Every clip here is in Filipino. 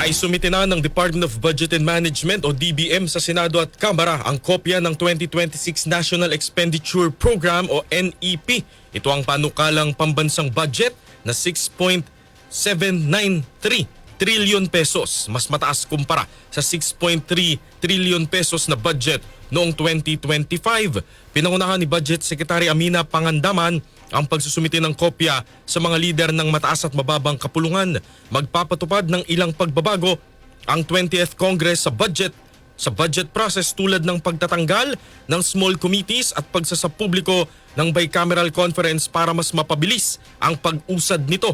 Naisumite na ng Department of Budget and Management o DBM sa Senado at Kamara ang kopya ng 2026 National Expenditure Program o NEP. Ito ang panukalang pambansang budget na 6.793 trillion pesos. Mas mataas kumpara sa 6.3 trillion pesos na budget noong 2025. Pinangunahan ni Budget Secretary Amina Pangandaman ang pagsusumite ng kopya sa mga lider ng mataas at mababang kapulungan. Magpapatupad ng ilang pagbabago ang 20th Congress sa budget sa budget process tulad ng pagtatanggal ng small committees at pagsasapubliko ng bicameral conference para mas mapabilis ang pag-usad nito.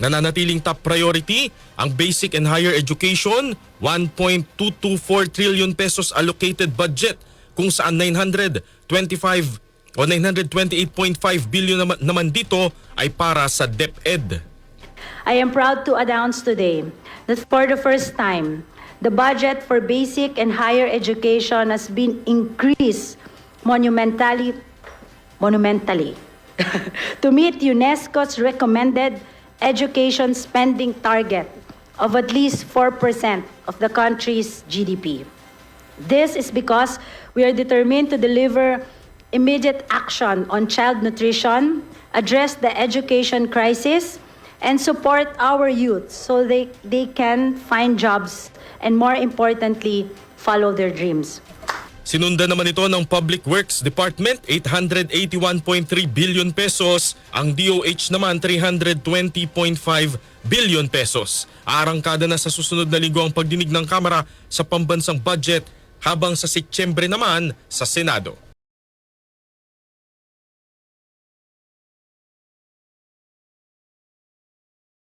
Nananatiling top priority ang basic and higher education, 1.224 trillion pesos allocated budget kung saan 925 o 928.5 billion naman, dito ay para sa DepEd. I am proud to announce today that for the first time, the budget for basic and higher education has been increased monumentally, monumentally to meet UNESCO's recommended education spending target of at least 4% of the country's GDP. This is because we are determined to deliver immediate action on child nutrition, address the education crisis, and support our youth so they, they can find jobs and more importantly, follow their dreams. Sinunda naman ito ng Public Works Department, 881.3 billion pesos. Ang DOH naman, 320.5 billion pesos. Arangkada na sa susunod na linggo ang pagdinig ng Kamara sa pambansang budget habang sa Setyembre naman sa Senado.